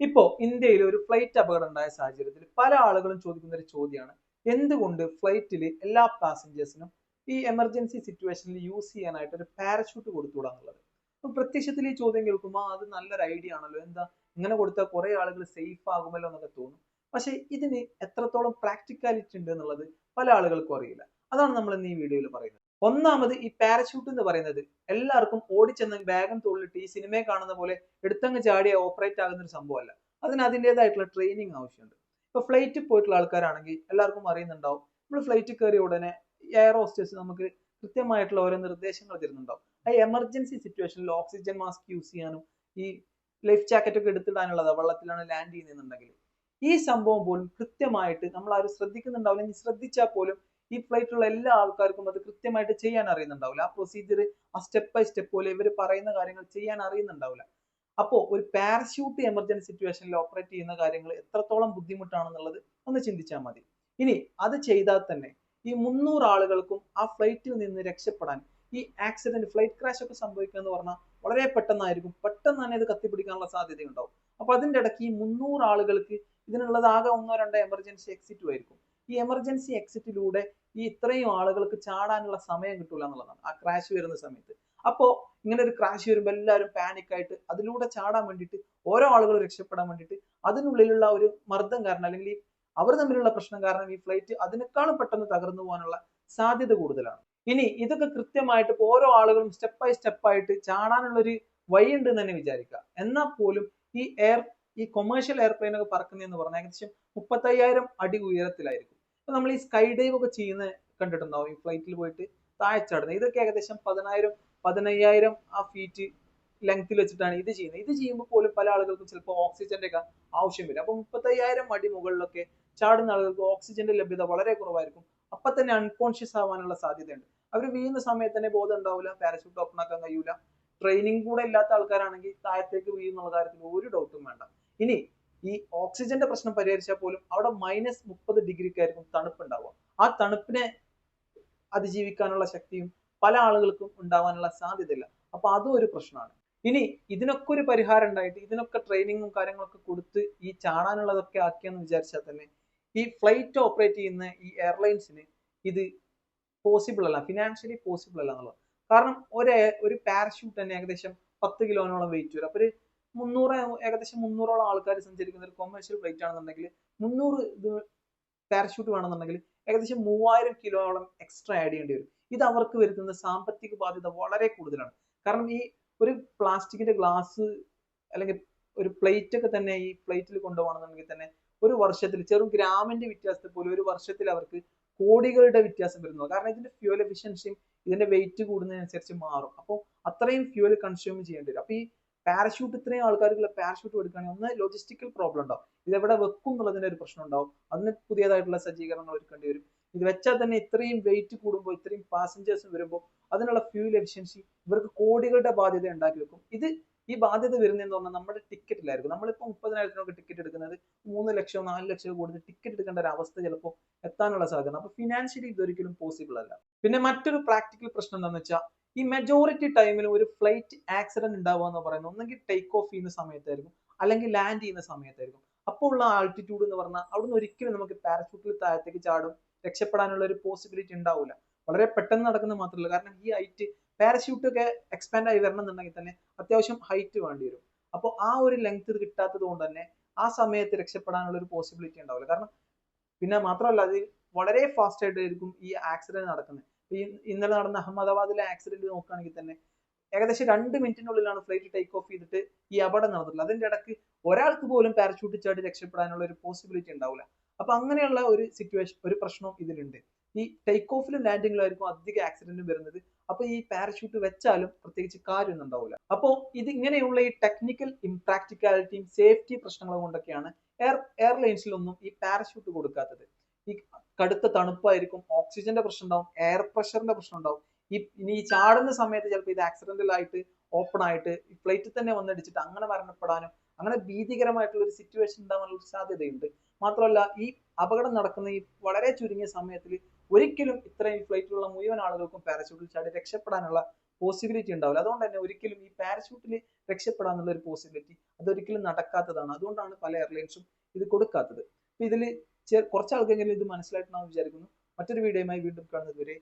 ഇപ്പോ ഇന്ത്യയിൽ ഒരു ഫ്ലൈറ്റ് അപകടം ഉണ്ടായ സാഹചര്യത്തിൽ പല ആളുകളും ചോദിക്കുന്ന ഒരു ചോദ്യമാണ്. എന്തുകൊണ്ട് ഫ്ലൈറ്റിൽ എല്ലാ പാസഞ്ചേഴ്സിനും ഈ എമർജൻസി സിറ്റുവേഷനിൽ യൂസ് ചെയ്യാനായിട്ട് ഒരു പാരഷൂട്ട് കൊടുത്തുകൂടാ എന്നുള്ളത്? അപ്പൊ പ്രത്യക്ഷത്തിൽ ഈ ചോദ്യം കേൾക്കുമ്പോൾ അത് നല്ലൊരു ഐഡിയ ആണല്ലോ. എന്താ? ഇങ്ങനെ കൊടുത്താൽ കുറെ ആളുകൾ സേഫ് ആകുമല്ലോ എന്നൊക്കെ തോന്നും. പക്ഷെ ഇതിന് എത്രത്തോളം പ്രാക്ടിക്കാലിറ്റി ഉണ്ട് എന്നുള്ളത് പല ആളുകൾക്കും അറിയില്ല. അതാണ് നമ്മൾ ഇന്ന് ഈ വീഡിയോയിൽ പറയുന്നത്. ഒന്നാമത് ഈ പാരഷൂട്ട് എന്ന് പറയുന്നത് എല്ലാവർക്കും ഓടിച്ചെന്ന് വേഗം തോളിലിട്ട് ഈ സിനിമയെ കാണുന്ന പോലെ എടുത്തങ്ങ് ചാടിയ ഓപ്പറേറ്റ് ആകുന്ന ഒരു സംഭവമല്ല. അതിന് അതിന്റെതായിട്ടുള്ള ട്രെയിനിങ് ആവശ്യമുണ്ട്. ഇപ്പൊ ഫ്ലൈറ്റിൽ പോയിട്ടുള്ള ആൾക്കാരാണെങ്കിൽ എല്ലാവർക്കും അറിയുന്നുണ്ടാവും. നമ്മൾ ഫ്ലൈറ്റിൽ കയറിയ ഉടനെ എയർ ഹോസ്റ്റേഴ്സ് നമുക്ക് കൃത്യമായിട്ടുള്ള ഓരോ നിർദ്ദേശങ്ങൾ തരുന്നുണ്ടാവും. ആ എമർജൻസി സിറ്റുവേഷനിൽ ഓക്സിജൻ മാസ്ക് യൂസ് ചെയ്യാനും ഈ ലൈഫ് ജാക്കറ്റ് ഒക്കെ എടുത്തിടാനുള്ളതാണ് വെള്ളത്തിലാണ് ലാൻഡ് ചെയ്യുന്നുണ്ടെങ്കിൽ ഈ സംഭവം പോലും കൃത്യമായിട്ട് നമ്മൾ ആരും ശ്രദ്ധിക്കുന്നുണ്ടാവില്ല. ഇനി ശ്രദ്ധിച്ചാൽ പോലും ഈ ഫ്ലൈറ്റിലുള്ള എല്ലാ ആൾക്കാർക്കും അത് കൃത്യമായിട്ട് ചെയ്യാൻ അറിയുന്നുണ്ടാവില്ല. ആ പ്രൊസീജിയർ ആ സ്റ്റെപ്പ് ബൈ സ്റ്റെപ്പ് പോലെ ഇവർ പറയുന്ന കാര്യങ്ങൾ ചെയ്യാൻ അറിയുന്നുണ്ടാവില്ല. അപ്പോൾ ഒരു പാരച്യൂട്ട് എമർജൻസി സിറ്റുവേഷനിൽ ഓപ്പറേറ്റ് ചെയ്യുന്ന കാര്യങ്ങൾ എത്രത്തോളം ബുദ്ധിമുട്ടാണെന്നുള്ളത് ഒന്ന് ചിന്തിച്ചാൽ മതി. ഇനി അത് ചെയ്താൽ തന്നെ ഈ മുന്നൂറ് ആളുകൾക്കും ആ ഫ്ലൈറ്റിൽ നിന്ന് രക്ഷപ്പെടാൻ ഈ ആക്സിഡന്റ് ഫ്ലൈറ്റ് ക്രാഷ് ഒക്കെ സംഭവിക്കുക എന്ന് പറഞ്ഞാൽ വളരെ പെട്ടെന്നായിരിക്കും. പെട്ടെന്ന് തന്നെ ഇത് കത്തിപ്പിടിക്കാനുള്ള സാധ്യതയുണ്ടാവും. അപ്പൊ അതിന്റെ ഇടയ്ക്ക് ഈ മുന്നൂറ് ആളുകൾക്ക് ഇതിനുള്ളത് ആകെ ഒന്നോ രണ്ടോ എമർജൻസി എക്സിറ്റും ആയിരിക്കും ഈ എമർജൻസി എക്സിറ്റിലൂടെ ഈ ഇത്രയും ആളുകൾക്ക് ചാടാനുള്ള സമയം കിട്ടൂല എന്നുള്ളതാണ്. ആ ക്രാഷ് വരുന്ന സമയത്ത്. അപ്പോ ഇങ്ങനെ ഒരു ക്രാഷ് വരുമ്പോൾ എല്ലാവരും പാനിക് ആയിട്ട് അതിലൂടെ ചാടാൻ വേണ്ടിയിട്ട് ഓരോ ആളുകൾ രക്ഷപ്പെടാൻ വേണ്ടിയിട്ട് അതിനുള്ളിലുള്ള ഒരു മർദ്ദം കാരണം അല്ലെങ്കിൽ അവർ തമ്മിലുള്ള പ്രശ്നം കാരണം ഈ ഫ്ലൈറ്റ് അതിനേക്കാളും പെട്ടെന്ന് തകർന്നു പോകാനുള്ള സാധ്യത കൂടുതലാണ്. ഇനി ഇതൊക്കെ കൃത്യമായിട്ട് ഓരോ ആളുകളും സ്റ്റെപ്പ് ബൈ സ്റ്റെപ്പ് ആയിട്ട് ചാടാനുള്ള ഒരു വഴി എന്ന് തന്നെ വിചാരിക്കുക. എന്നാൽ പോലും ഈ എയർ ഈ കൊമേഴ്ഷ്യൽ എയർപ്ലെയിൻ ഒക്കെ പറക്കുന്നതെന്ന് പറഞ്ഞാൽ ഏകദേശം മുപ്പത്തയ്യായിരം അടി ഉയരത്തിലായിരിക്കും. അപ്പൊ നമ്മൾ ഈ സ്കൈ ഡൈവ് ഒക്കെ ചെയ്യുന്ന കണ്ടിട്ടുണ്ടാവും. ഈ ഫ്ലൈറ്റിൽ പോയിട്ട് താഴെ ചാടുന്നത്. ഇതൊക്കെ ഏകദേശം പതിനായിരം പതിനയ്യായിരം ആ ഫീറ്റ് ലെങ്ത്തിൽ വെച്ചിട്ടാണ് ഇത് ചെയ്യുന്നത്. ഇത് ചെയ്യുമ്പോൾ പോലും പല ആളുകൾക്കും ചിലപ്പോൾ ഓക്സിജന്റെ ഒക്കെ ആവശ്യം വരും. അപ്പൊ മുപ്പത്തയ്യായിരം അടി മുകളിലൊക്കെ ചാടുന്ന ആളുകൾക്ക് ഓക്സിജന്റെ ലഭ്യത വളരെ കുറവായിരിക്കും. അപ്പൊ തന്നെ അൺകോൺഷ്യസ് ആവാനുള്ള സാധ്യതയുണ്ട്. അവർ വീഴുന്ന സമയത്ത് തന്നെ ബോധം ഉണ്ടാവില്ല പാരഷൂട്ട് ഓപ്പൺ ആക്കാൻ കഴിയൂല. ട്രെയിനിങ് കൂടെ ഇല്ലാത്ത ആൾക്കാരാണെങ്കിൽ താഴത്തേക്ക് വീഴുന്നുള്ള കാര്യത്തിൽ ഒരു ഡൗട്ടും വേണ്ട. ഇനി ഈ ഓക്സിജന്റെ പ്രശ്നം പരിഹരിച്ചാൽ പോലും അവിടെ മൈനസ് മുപ്പത് ഡിഗ്രിക്കായിരിക്കും തണുപ്പുണ്ടാവുക. ആ തണുപ്പിനെ അതിജീവിക്കാനുള്ള ശക്തിയും പല ആളുകൾക്കും ഉണ്ടാവാനുള്ള സാധ്യതയില്ല. അപ്പൊ അതും ഒരു പ്രശ്നമാണ്. ഇനി ഇതിനൊക്കെ ഒരു പരിഹാരം ഉണ്ടായിട്ട് ഇതിനൊക്കെ ട്രെയിനിങ്ങും കാര്യങ്ങളൊക്കെ കൊടുത്ത് ഈ ചാടാനുള്ളതൊക്കെ ആക്കിയെന്ന് വിചാരിച്ചാൽ തന്നെ ഈ ഫ്ലൈറ്റ് ഓപ്പറേറ്റ് ചെയ്യുന്ന ഈ എയർലൈൻസിന് ഇത് പോസിബിൾ അല്ല. ഫിനാൻഷ്യലി പോസിബിൾ അല്ല എന്നുള്ളത്. കാരണം ഒരു ഒരു പാരഷൂട്ട് തന്നെ ഏകദേശം പത്ത് കിലോനോളം വെയിറ്റ് വരും. അപ്പൊ ഒരു മുന്നൂറ് ഏകദേശം മുന്നൂറോളം ആൾക്കാർ സഞ്ചരിക്കുന്ന ഒരു കൊമേഴ്ഷ്യൽ ഫ്ലൈറ്റ് ആണെന്നുണ്ടെങ്കിൽ മുന്നൂറ് ഇത് പാരഷൂട്ട് വേണമെന്നുണ്ടെങ്കിൽ ഏകദേശം മൂവായിരം കിലോയോളം എക്സ്ട്രാ ആഡ് ചെയ്യേണ്ടി വരും. ഇത് അവർക്ക് വരുത്തുന്ന സാമ്പത്തിക ബാധ്യത വളരെ കൂടുതലാണ്. കാരണം ഈ ഒരു പ്ലാസ്റ്റിക്കിന്റെ ഗ്ലാസ് അല്ലെങ്കിൽ ഒരു പ്ലേറ്റ് ഒക്കെ തന്നെ ഈ പ്ലേറ്റിൽ കൊണ്ടുപോകണമെന്നുണ്ടെങ്കിൽ തന്നെ ഒരു വർഷത്തിൽ ചെറും ഗ്രാമിന്റെ വ്യത്യാസത്തിൽ പോലും ഒരു വർഷത്തിൽ അവർക്ക് കോടികളുടെ വ്യത്യാസം വരുന്നു. കാരണം ഇതിന്റെ ഫ്യൂൽ എഫിഷ്യൻസിയും ഇതിന്റെ വെയിറ്റ് കൂടുന്നതിനനുസരിച്ച് മാറും. അപ്പോൾ അത്രയും ഫ്യൂൽ കൺസ്യൂം ചെയ്യേണ്ടി വരും. അപ്പൊ ഈ പാരഷൂട്ട് ഇത്രയും ആൾക്കാർക്കുള്ള പാരഷൂട്ട് എടുക്കുകയാണെങ്കിൽ ഒന്ന് ലോജിസ്റ്റിക്കൽ പ്രോബ്ലം ഉണ്ടാവും. ഇത് എവിടെ വെക്കും എന്നുള്ളതിന്റെ ഒരു പ്രശ്നം ഉണ്ടാവും. അതിന് പുതിയതായിട്ടുള്ള സജ്ജീകരണങ്ങൾ ഒരുക്കേണ്ടി വരും. ഇത് വെച്ചാൽ തന്നെ ഇത്രയും വെയിറ്റ് കൂടുമ്പോൾ ഇത്രയും പാസഞ്ചേഴ്സ് വരുമ്പോൾ അതിനുള്ള ഫ്യൂൽ എഫിഷ്യൻസി ഇവർക്ക് കോടികളുടെ ബാധ്യത ഉണ്ടാക്കി വെക്കും. ഇത് ഈ ബാധ്യത വരുന്നതെന്ന് പറഞ്ഞാൽ നമ്മുടെ ടിക്കറ്റിലായിരിക്കും നമ്മളിപ്പോൾ മുപ്പതിനായിരത്തിനൊക്കെ ടിക്കറ്റ് എടുക്കുന്നത് മൂന്ന് ലക്ഷം നാല് ലക്ഷം കൂടുതൽ ടിക്കറ്റ് എടുക്കേണ്ട ഒരു അവസ്ഥ ചിലപ്പോൾ എത്താനുള്ള സാധ്യത. അപ്പൊ ഫിനാൻഷ്യലി ഇതൊരിക്കലും പോസിബിൾ അല്ല. പിന്നെ മറ്റൊരു പ്രാക്ടിക്കൽ പ്രശ്നം എന്താണെന്ന് വെച്ചാൽ ഈ മെജോറിറ്റി ടൈമിൽ ഒരു ഫ്ലൈറ്റ് ആക്സിഡന്റ് ഉണ്ടാവുക എന്ന് പറയുന്നത് ഒന്നെങ്കിൽ ടേക്ക് ഓഫ് ചെയ്യുന്ന സമയത്തായിരിക്കും അല്ലെങ്കിൽ ലാൻഡ് ചെയ്യുന്ന സമയത്തായിരിക്കും. അപ്പോൾ ഉള്ള ആൾട്ടിറ്റ്യൂഡ് എന്ന് പറഞ്ഞാൽ അവിടുന്ന് ഒരിക്കലും നമുക്ക് പാരഷൂട്ടിൽ താഴത്തേക്ക് ചാടും രക്ഷപ്പെടാനുള്ള ഒരു പോസിബിലിറ്റി ഉണ്ടാവില്ല വളരെ പെട്ടെന്ന് നടക്കുന്ന മാത്രമല്ല കാരണം ഈ ഹൈറ്റ് പാരഷൂട്ട് ഒക്കെ എക്സ്പാൻഡ് ആയി വരണം എന്നുണ്ടെങ്കിൽ തന്നെ അത്യാവശ്യം ഹൈറ്റ് വേണ്ടി വരും. അപ്പോൾ ആ ഒരു ലെങ്ത് കിട്ടാത്തത് കൊണ്ട് തന്നെ ആ സമയത്ത് രക്ഷപ്പെടാനുള്ള ഒരു പോസിബിലിറ്റി ഉണ്ടാവില്ല. കാരണം പിന്നെ മാത്രമല്ല അത് വളരെ ഫാസ്റ്റ് ആയിട്ടായിരിക്കും ഈ ആക്സിഡന്റ് നടക്കുന്നത്. ഇന്നലെ നടന്ന അഹമ്മദാബാദിലെ ആക്സിഡന്റ് നോക്കുകയാണെങ്കിൽ തന്നെ ഏകദേശം രണ്ട് മിനിറ്റിനുള്ളിലാണ് ഫ്ലൈറ്റ് ടേക്ക് ഓഫ് ചെയ്തിട്ട് ഈ അപകടം നടന്നിട്ടുള്ളത്. അതിന്റെ ഇടയ്ക്ക് ഒരാൾക്ക് പോലും പാരഷൂട്ട് ചാടി രക്ഷപ്പെടാനുള്ള ഒരു പോസിബിലിറ്റി ഉണ്ടാവില്ല. അപ്പൊ അങ്ങനെയുള്ള ഒരു സിറ്റുവേഷൻ ഒരു പ്രശ്നവും ഇതിലുണ്ട്. ഈ ടേക്ക് ഓഫിലും ലാൻഡിങ്ങിലും ആയിരിക്കും അധികം ആക്സിഡന്റും വരുന്നത്. അപ്പൊ ഈ പാരഷൂട്ട് വെച്ചാലും പ്രത്യേകിച്ച് കാര്യമൊന്നും ഉണ്ടാവില്ല. അപ്പോൾ ഇത് ഇങ്ങനെയുള്ള ഈ ടെക്നിക്കൽ ഇംപ്രാക്ടിക്കാലിറ്റിയും സേഫ്റ്റി പ്രശ്നങ്ങളും കൊണ്ടൊക്കെയാണ് എയർ എയർലൈൻസിലൊന്നും ഈ പാരഷൂട്ട് കൊടുക്കാത്തത്. ഈ കടുത്ത തണുപ്പായിരിക്കും ഓക്സിജന്റെ പ്രശ്നം ഉണ്ടാവും എയർ പ്രഷറിന്റെ പ്രശ്നം ഉണ്ടാവും ഈ ഇനി ഈ ചാടുന്ന സമയത്ത് ചിലപ്പോൾ ഇത് ആക്സിഡന്റൽ ആയിട്ട് ഓപ്പൺ ആയിട്ട് ഫ്ലൈറ്റിൽ തന്നെ വന്നടിച്ചിട്ട് അങ്ങനെ മരണപ്പെടാനും അങ്ങനെ ഭീതികരമായിട്ടുള്ള ഒരു സിറ്റുവേഷൻ ഉണ്ടാവാനുള്ള സാധ്യതയുണ്ട്. മാത്രമല്ല ഈ അപകടം നടക്കുന്ന ഈ വളരെ ചുരുങ്ങിയ സമയത്തിൽ ഒരിക്കലും ഇത്രയും ഫ്ലൈറ്റിലുള്ള മുഴുവൻ ആളുകൾക്കും പാരച്യൂട്ടിൽ ചാടി രക്ഷപ്പെടാനുള്ള പോസിബിലിറ്റി ഉണ്ടാവില്ല. അതുകൊണ്ട് തന്നെ ഒരിക്കലും ഈ പാരഷൂട്ടിൽ രക്ഷപ്പെടാനുള്ള ഒരു പോസിബിലിറ്റി അതൊരിക്കലും നടക്കാത്തതാണ്. അതുകൊണ്ടാണ് പല എയർലൈൻസും ഇത് കൊടുക്കാത്തത്. ഇതിൽ കുറച്ച് ആൾക്കെങ്കിലും ഇത് മനസ്സിലായിട്ടുണ്ടാവും വിചാരിക്കുന്നു. മറ്റൊരു വീഡിയോയുമായി വീണ്ടും കാണുന്നത് വരെ